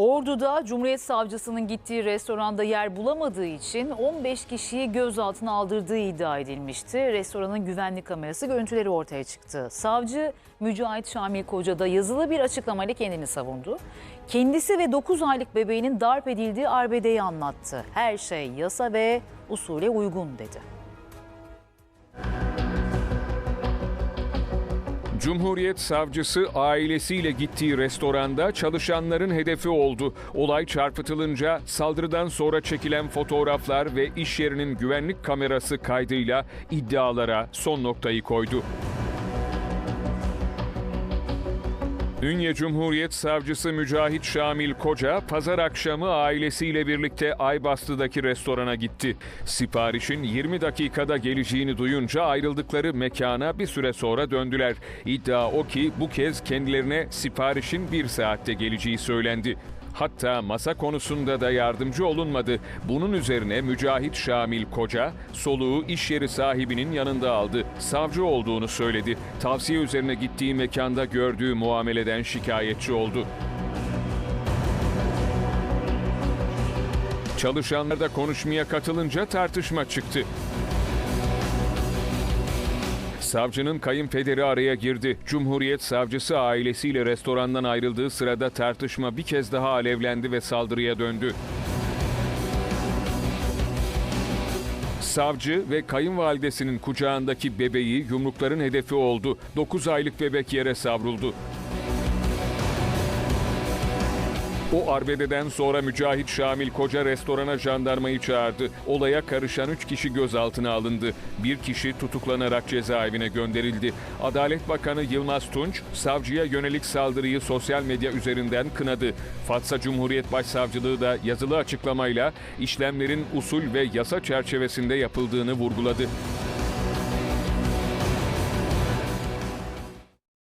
Ordu'da Cumhuriyet Savcısının gittiği restoranda yer bulamadığı için 15 kişiyi gözaltına aldırdığı iddia edilmişti. Restoranın güvenlik kamerası görüntüleri ortaya çıktı. Savcı Mücahit Şamil Koca da yazılı bir açıklamayla kendini savundu. Kendisi ve 9 aylık bebeğinin darp edildiği arbedeyi anlattı. Her şey yasa ve usule uygun dedi. Cumhuriyet savcısı ailesiyle gittiği restoranda çalışanların hedefi oldu. Olay çarpıtılınca saldırıdan sonra çekilen fotoğraflar ve iş yerinin güvenlik kamerası kaydıyla iddialara son noktayı koydu. Ünye Cumhuriyet Savcısı Mücahit Şamil Koca, pazar akşamı ailesiyle birlikte Aybastı'daki restorana gitti. Siparişin 20 dakikada geleceğini duyunca ayrıldıkları mekana bir süre sonra döndüler. İddia o ki bu kez kendilerine siparişin bir saatte geleceği söylendi. Hatta masa konusunda da yardımcı olunmadı. Bunun üzerine Mücahit Şamil Koca soluğu iş yeri sahibinin yanında aldı. Savcı olduğunu söyledi. Tavsiye üzerine gittiği mekanda gördüğü muameleden şikayetçi oldu. Çalışanlar da konuşmaya katılınca tartışma çıktı. Savcının kayınpederi araya girdi. Cumhuriyet savcısı ailesiyle restorandan ayrıldığı sırada tartışma bir kez daha alevlendi ve saldırıya döndü. Savcı ve kayınvalidesinin kucağındaki bebeği yumrukların hedefi oldu. 9 aylık bebek yere savruldu. O arbededen sonra Mücahit Şamil Koca restorana jandarmayı çağırdı. Olaya karışan 3 kişi gözaltına alındı. Bir kişi tutuklanarak cezaevine gönderildi. Adalet Bakanı Yılmaz Tunç, savcıya yönelik saldırıyı sosyal medya üzerinden kınadı. Fatsa Cumhuriyet Başsavcılığı da yazılı açıklamayla işlemlerin usul ve yasa çerçevesinde yapıldığını vurguladı.